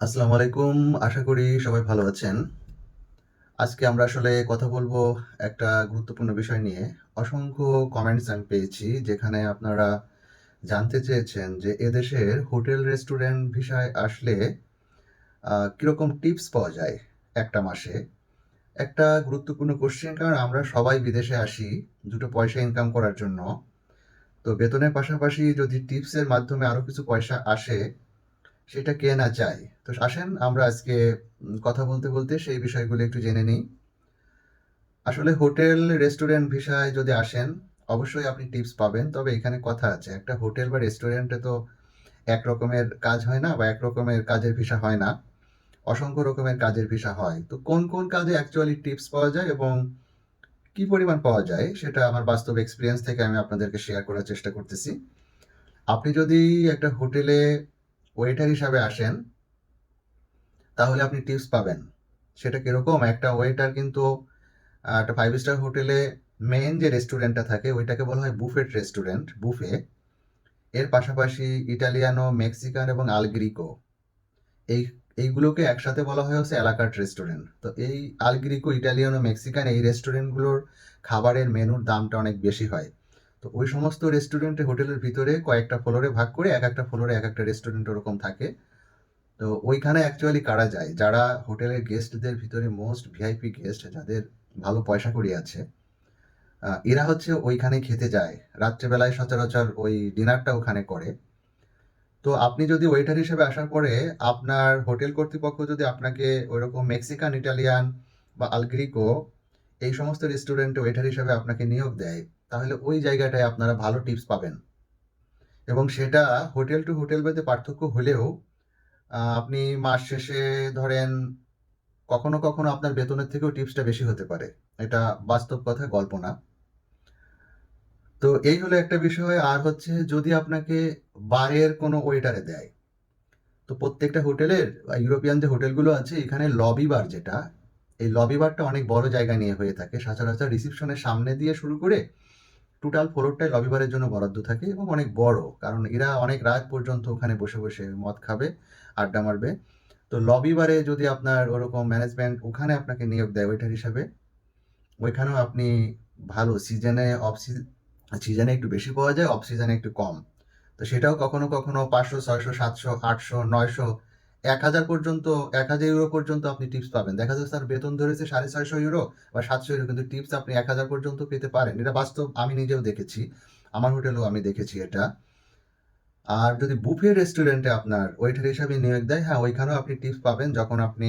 আসসালামু আলাইকুম। আশা করি সবাই ভালো আছেন। আজকে আমরা আসলে কথা বলব একটা গুরুত্বপূর্ণ বিষয় নিয়ে। অসংখ্য কমেন্টস আমি পেয়েছি যেখানে আপনারা জানতে চেয়েছেন যে এদেশের হোটেল, রেস্টুরেন্ট ভিসায় আসলে কীরকম টিপস পাওয়া যায় একটা মাসে? একটা গুরুত্বপূর্ণ কোশ্চেন কারণ আমরা সবাই বিদেশে আসি দুটো পয়সা ইনকাম করার জন্য। তো বেতনের পাশাপাশি যদি টিপসের মাধ্যমে আরও কিছু পয়সা আসে সেটা কে না চায়? তো আসেন আমরা আজকে কথা বলতে, বলতে সেই বিষয়গুলো একটু জেনে নিই। আসলে হোটেল, রেস্টুরেন্ট ভিসায় যদি আসেন, অবশ্যই আপনি টিপস পাবেন। তবে এখানে কথা আছে। একটা হোটেল বা রেস্টুরেন্টে তো এক রকমের কাজ হয় না বা এক রকমের কাজের ভিসা হয় না। অসংখ্য রকমের কাজের ভিসা হয়। তো কোন, কোন কাজে অ্যাকচুয়ালি টিপস পাওয়া যায় এবং কি পরিমাণ পাওয়া যায় সেটা আমার বাস্তব এক্সপিরিয়েন্স থেকে আমি আপনাদেরকে শেয়ার করার চেষ্টা করতেছি। আপনি যদি একটা হোটেলে ওয়েটার হিসাবে আসেন তাহলে আপনি টিপস পাবেন। সেটা কীরকম? একটা ওয়েটার কিন্তু একটা ফাইভ স্টার হোটেলে মেন যে রেস্টুরেন্টটা থাকে ওইটাকে বলা হয় বুফেট রেস্টুরেন্ট, বুফে। এর পাশাপাশি ইটালিয়ানো, মেক্সিকান এবং আলগ্রিকো এই এইগুলোকে একসাথে বলা হয় হচ্ছে এলাকার রেস্টুরেন্ট। তো এই আলগ্রিকো ইটালিয়ানো, মেক্সিকান এই রেস্টুরেন্টগুলোর খাবারের মেনুর দামটা অনেক বেশি হয়। তো ওই সমস্ত রেস্টুরেন্টে হোটেলের ভিতরে কয়েকটা ফ্লোরে ভাগ করে এক একটা ফ্লোরে এক একটা রেস্টুরেন্ট ওরকম থাকে। তো ওইখানে অ্যাকচুয়ালি কারা যায়? যারা হোটেলের গেস্টদের ভিতরে মোস্ট ভিআইপি গেস্ট যাদের ভালো পয়সাকড়ি আছে, এরা হচ্ছে ওইখানেই খেতে যায়। রাত্রেবেলায় সচরাচর ওই ডিনারটা ওখানে করে। তো আপনি যদি ওয়েটার হিসেবে আসার পরে আপনার হোটেল কর্তৃপক্ষ যদি আপনাকে ওইরকম মেক্সিকান, ইটালিয়ান বা আলগ্রিকো এই সমস্ত রেস্টুরেন্টে ওয়েটার হিসেবে আপনাকে নিয়োগ দেয়, তাহলে ওই জায়গাটায় আপনারা ভালো টিপস পাবেন। এবং সেটা হোটেল টু হোটেল ভেদে পার্থক্য হলেও আপনি মাস শেষে ধরেন কখনো, কখনো আপনার বেতনের থেকেও টিপসটা বেশি হতে পারে। এটা বাস্তব কথা, গল্প না। তো এই হলো একটা বিষয়। আর হচ্ছে যদি আপনাকে বারের কোনো ওয়েটারে দেয়, তো প্রত্যেকটা হোটেলের ইউরোপিয়ান যে হোটেলগুলো আছে এখানে লবি বার যেটা, এই লবি বারটা অনেক বড় জায়গা নিয়ে হয়ে থাকে। সচরাচর রিসেপশনের সামনে দিয়ে শুরু করে টোটাল ফ্লোরটাই লবি বারের জন্য বরাদ্দ থাকে এবং অনেক বড়। কারণ এরা অনেক রাত পর্যন্ত ওখানে বসে, বসে মদ খাবে, আড্ডা মারবে। তো লবি বারে যদি আপনার ওরকম ম্যানেজমেন্ট ওখানে আপনাকে নিয়োগ দেয় ওয়েটার হিসাবে, ওইখানেও আপনি ভালো সিজনে অফ সিজনে একটু বেশি পাওয়া যায়, অফ সিজনে একটু কম। তো সেটাও কখনো, কখনো ৫০০, ৬০০, ৭০০, ৮০০, ৯০০, ১০০০ পর্যন্ত ১০০০ ইউরো পর্যন্ত আপনি টিপস পাবেন। দেখা যাচ্ছে তার বেতন ধরেছে ৬৫০ ইউরো বা ৭০০ ইউরো কিন্তু টিপস আপনি ১০০০ পর্যন্ত পেতে পারেন। এটা বাস্তব আমি নিজেও দেখেছি। আমার হোটেলেও আমি দেখেছি এটা। আর যদি বুফে রেস্টুরেন্টে আপনার ওয়েটার হিসাবে নিয়োগ দেয়, হ্যাঁ, ওইখানেও আপনি টিপস পাবেন যখন আপনি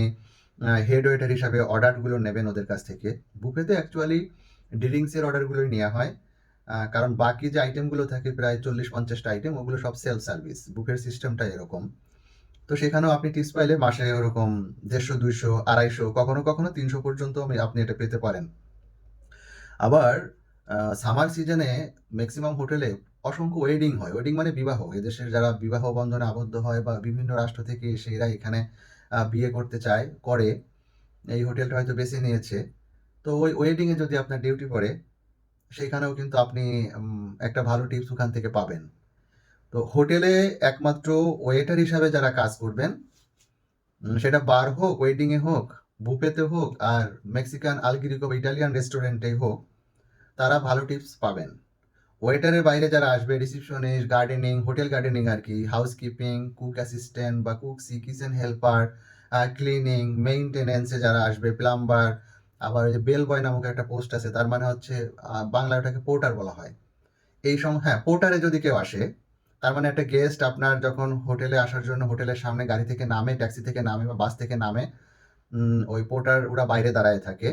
হেড ওয়েটার হিসাবে অর্ডারগুলো নেবেন ওদের কাছ থেকে। বুফেতে অ্যাকচুয়ালি ড্রিংকস এর অর্ডারগুলোই নেওয়া হয়। কারণ বাকি যে আইটেমগুলো থাকে প্রায় চল্লিশ পঞ্চাশটা আইটেম ওগুলো সব সেলফ সার্ভিস। বুফের সিস্টেমটা এরকম। তো সেখানেও আপনি টিপস পাইলে মাসে ওরকম দেড়শো দুইশো আড়াইশো কখনো, কখনো ৩০০ পর্যন্ত আপনি এটা পেতে পারেন। আবার সামার সিজনে ম্যাক্সিমাম হোটেলে অসংখ্য ওয়েডিং হয়। ওয়েডিং মানে বিবাহ। এদেশের যারা বিবাহ বন্ধনে আবদ্ধ হয় বা বিভিন্ন রাষ্ট্র থেকে এসে এরা এখানে বিয়ে করতে চায়, করে। এই হোটেলটা হয়তো বেছে নিয়েছে। তো ওই ওয়েডিং এ যদি আপনার ডিউটি পড়ে, সেখানেও কিন্তু আপনি একটা ভালো টিপস ওখান থেকে পাবেন। তো হোটেলে একমাত্র ওয়েটার হিসাবে যারা কাজ করবেন, সেটা বার হোক, ওয়েডিং এ হোক, বুফেতে হোক আর মেক্সিকান, আল গ্রিকো বা ইটালিয়ান রেস্টুরেন্টেই হোক, তারা ভালো টিপস পাবেন। ওয়েটারের বাইরে যারা আসবে রিসেপশনিস্ট, গার্ডেনিং, হোটেল গার্ডেনিং আরকি, হাউসকিপিং, কুক অ্যাসিস্ট্যান্ট বা কুক সি কিচেন হেল্পার, ক্লিনিং, মেইনটেন্যান্স এ যারা আসবে, প্লাম্বার, আবার ওই যে বেল বয় নামক একটা পোস্ট আছে। তার মানে হচ্ছে আ বাংলায় ওটাকে পোর্টার বলা হয়। এই সম হ্যাঁ, পোর্টারে যদি কেউ আসে, তার মানে একটা গেস্ট আপনার যখন হোটেলে আসার জন্য হোটেলের সামনে গাড়ি থেকে নামে, ট্যাক্সি থেকে নামে বা বাস থেকে নামে, ওই পোর্টার ওরা বাইরে দাঁড়ায় থাকে।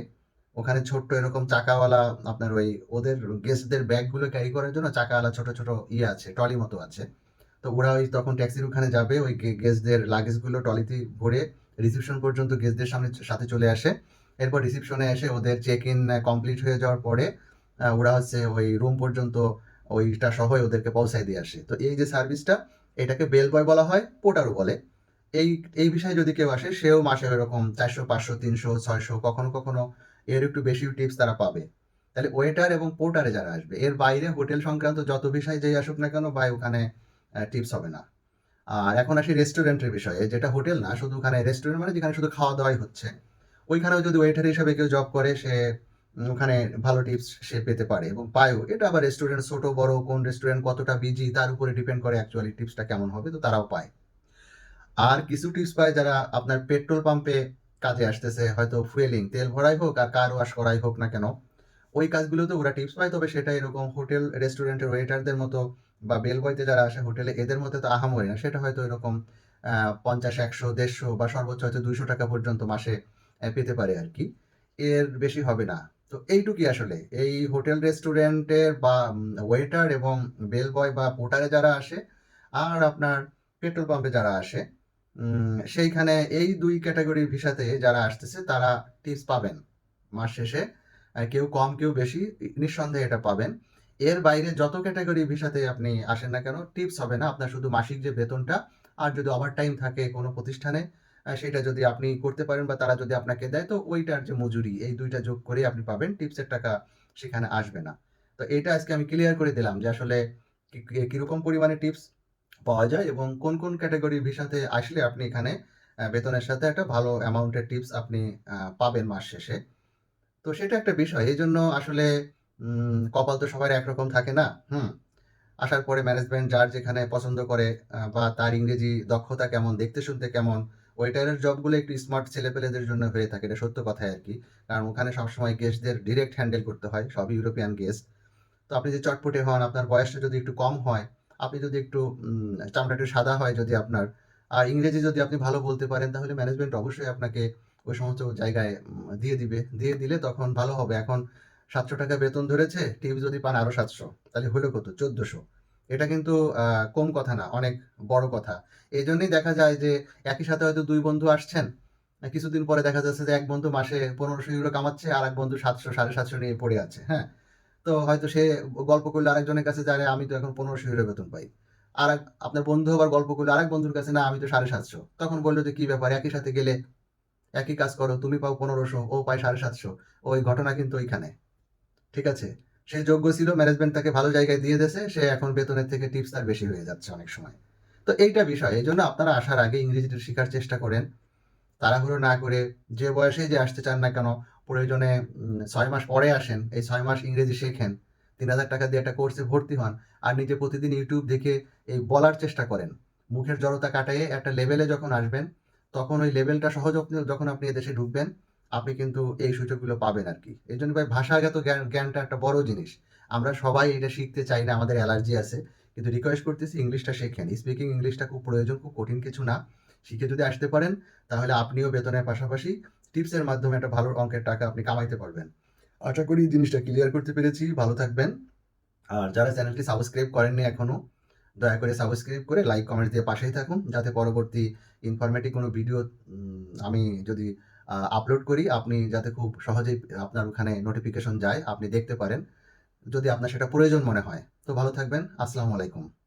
ওখানে ছোট্ট এরকম চাকাওয়ালা আপনার ওই ওদের গেস্টদের ব্যাগগুলো ক্যারি করার জন্য চাকাওয়ালা ছোট, ছোট ইয়ে আছে, ট্রলি মতো আছে। তো ওরা ওই তখন ট্যাক্সির ওখানে যাবে, ওই গেস্টদের লাগেজগুলো ট্রলিতে ভরে রিসেপশন পর্যন্ত গেস্টদের সামনে সাথে চলে আসে। এরপর রিসেপশনে এসে ওদের চেক ইন কমপ্লিট হয়ে যাওয়ার পরে ওরা হচ্ছে ওই রুম পর্যন্ত ওইটা সহই ওদেরকে পৌঁছায় দিয়ে আসে। তো এই যে সার্ভিসটা এটাকে বেল বয় বলা হয়, পোর্টারও বলে। এই এই বিষয়ে যদি কেউ আসে সেও মাসে ওরকম ৪০০, ৫০০, ৩০০, ৬০০ কখনো, কখনো এর একটু বেশি টিপস তারা পাবে। তাহলে ওয়েটার এবং পোর্টারে যারা আসবে, এর বাইরে হোটেল সংক্রান্ত যত বিষয় যেই আসুক না কেন ভাই ওখানে টিপস হবে না। আর এখন আসি রেস্টুরেন্টের বিষয়ে যেটা হোটেল না শুধু ওখানে রেস্টুরেন্ট মানে যেখানে শুধু খাওয়া দাওয়াই হচ্ছে ওইখানেও যদি ওয়েটার হিসাবে কেউ জব করে সে ওখানে ভালো টিপস সে পেতে পারে। এবং পায়ও এটা আবার রেস্টুরেন্ট ছোট, বড়, কোন রেস্টুরেন্ট কতটা বিজি তার উপরে ডিপেন্ড করে অ্যাকচুয়ালি টিপসটা কেমন হবে, তো তারাও পায়। আর কিছু টিপস পায় যারা আপনার পেট্রোল পাম্পে কাজে আসতেছে, হয়তো ফুয়েলিং তেল ভরাই হোক আর কার ওয়াশ করাই হোক না কেন, ওই কাজগুলোতে ওরা টিপস পায়, তবে সেটা এরকম হোটেল রেস্টুরেন্টের ওয়েটারদের মতো বা বেল বয়তে যারা আসে হোটেলে এদের মধ্যে তো আহাম আহামরি না, সেটা হয়তো এরকম পঞ্চাশ, একশো, দেড়শো বা সর্বোচ্চ হয়তো দুইশো টাকা পর্যন্ত মাসে পেতে পারে আর কি। এর বেশি হবে না। তো এইটুকুই আসলে। এই হোটেল রেস্টুরেন্টের বা ওয়েটার এবং বেল বয় বা পোর্টারে যারা আসে আর আপনার পেট্রোল পাম্পে যারা আসে সেইখানে এই দুই ক্যাটাগরির ভিসাতে যারা আসতেছে তারা টিপস পাবেন মাস শেষে। কেউ কম, কেউ বেশি নিঃসন্দেহে এটা পাবেন। এর বাইরে যত ক্যাটাগরি ভিসাতে আপনি আসেন না কেন টিপস হবে না। আপনার শুধু মাসিক যে বেতনটা, আর যদি ওভার টাইম থাকে কোনো প্রতিষ্ঠানে সেটা যদি আপনি করতে পারেন বা তারা যদি আপনাকে দেয়, তো ওইটার যে মজুরি, এই দুইটা যোগ করে আপনি পাবেন টিপসের টাকা সেখানে আসবে না। তো এটা আজকে আমি ক্লিয়ার করে দিলাম যে আসলে কীরকম পরিমাণে টিপস পাওয়া যায় এবং কোন কোন ক্যাটাগরি ভিসাতে আসলে আপনি এখানে বেতনের সাথে একটা ভালো অ্যামাউন্টের টিপস আপনি পাবেন মাস শেষে। তো সেটা একটা বিষয়, এই জন্য আসলে কপাল তো সবার একরকম থাকে না, হুম? আসার পরে ম্যানেজমেন্ট যার যেখানে পছন্দ করে বা তার ইংরেজি দক্ষতা কেমন, দেখতে শুনতে কেমন ওয়েটারের জবগুলো একটু স্মার্ট ছেলেপেলেদের জন্য হয়ে থাকে, এটা সত্য কথাই আর কি। কারণ ওখানে সবসময় গেস্টদের ডিরেক্ট হ্যান্ডেল করতে হয় সব ইউরোপিয়ান গেস্ট তো আপনি যদি চটপটে হন, আপনার বয়সটা যদি একটু কম হয়, আপনি যদি একটু চামড়া একটু সাদা হয় যদি আপনার, আর ইংরেজি যদি আপনি ভালো বলতে পারেন, তাহলে ম্যানেজমেন্ট অবশ্যই আপনাকে ওই সমস্ত জায়গায় দিয়ে দিবে। দিয়ে দিলে তখন ভালো হবে। এখন সাতশো টাকা বেতন ধরেছে টিপ যদি পান আরও সাতশো, তাহলে হলো কত? চোদ্দশো। এটা কিন্তু কম কথা না, অনেক বড় কথা। এই জন্যই দেখা যায় যে, একই সাথে হয়তো দুই বন্ধু আসছেন কিছুদিন পরে দেখা যাচ্ছে যে, এক বন্ধু মাসে পনেরোশো ইউরো কামাচ্ছে আর এক বন্ধু সাতশো, সাড়ে সাতশো নিয়ে পড়ে আছে হ্যাঁ? তো হয়তো সে গল্প করলে আরেকজনের কাছে যায় আমি তো এখন পনেরোশো ইউরো বেতন পাই। আর আপনার বন্ধু আবার গল্প করলে আরেক বন্ধুর কাছে, না, আমি তো সাড়ে সাতশো। তখন বলল যে, কি ব্যাপার, একই সাথে গেলে একই কাজ করো, তুমি পাও পনেরোশো, ও পায় সাড়ে সাতশো। ওই ঘটনা কিন্তু ওইখানে, ঠিক আছে? সে যোগ্য ছিল ম্যানেজমেন্ট তাকে ভালো জায়গায় দিয়ে দিয়েছে, সে এখন বেতনের থেকে টিপস তার বেশি হয়ে যাচ্ছে অনেক সময়। তো এইটা বিষয়, এই জন্য আপনারা আসার আগে ইংরেজিটা শেখার চেষ্টা করেন। তাড়াহুড়ো না করে যে বয়সে যে আসতে চান না কেন, প্রয়োজনে ছয় মাস পরে আসেন, এই ছয় মাস ইংরেজি শেখেন। তিন হাজার টাকা দিয়ে একটা কোর্সে ভর্তি হন আর নিজে প্রতিদিন ইউটিউব দেখে এই বলার চেষ্টা করেন। মুখের জড়তা কাটায়ে একটা লেভেলে যখন আসবেন, তখন ওই লেভেলটা সহজ যখন আপনি এদেশে ঢুকবেন আপনি কিন্তু এই সুযোগগুলো পাবেন আর কি এই জন্য ভাই ভাষাগত জ্ঞান, জ্ঞানটা একটা বড় জিনিস। আমরা সবাই এটা শিখতে চাই না, আমাদের অ্যালার্জি আছে। কিন্তু রিকোয়েস্ট করতেছি ইংলিশটা শেখেন। স্পিকিং ইংলিশটা খুব প্রয়োজন, খুব কঠিন কিছু না। শিখে যদি আসতে পারেন, তাহলে আপনিও বেতনের পাশাপাশি টিপসের মাধ্যমে একটা ভালো অঙ্কের টাকা আপনি কামাইতে পারবেন। আশা করি জিনিসটা ক্লিয়ার করতে পেরেছি। ভালো থাকবেন। আর যারা চ্যানেলটি সাবস্ক্রাইব করেননি এখনও দয়া করে সাবস্ক্রাইব করে লাইক কমেন্ট দিয়ে পাশেই থাকুন। যাতে পরবর্তী ইনফরমেটিভ কোনো ভিডিও আমি যদি আপলোড করি। আপনি যাতে খুব সহজেই আপনার ওখানে নোটিফিকেশন যায়, আপনি দেখতে পারেন। যদি আপনার সেটা প্রয়োজন মনে হয়। তো ভালো থাকবেন। আসসালামু আলাইকুম।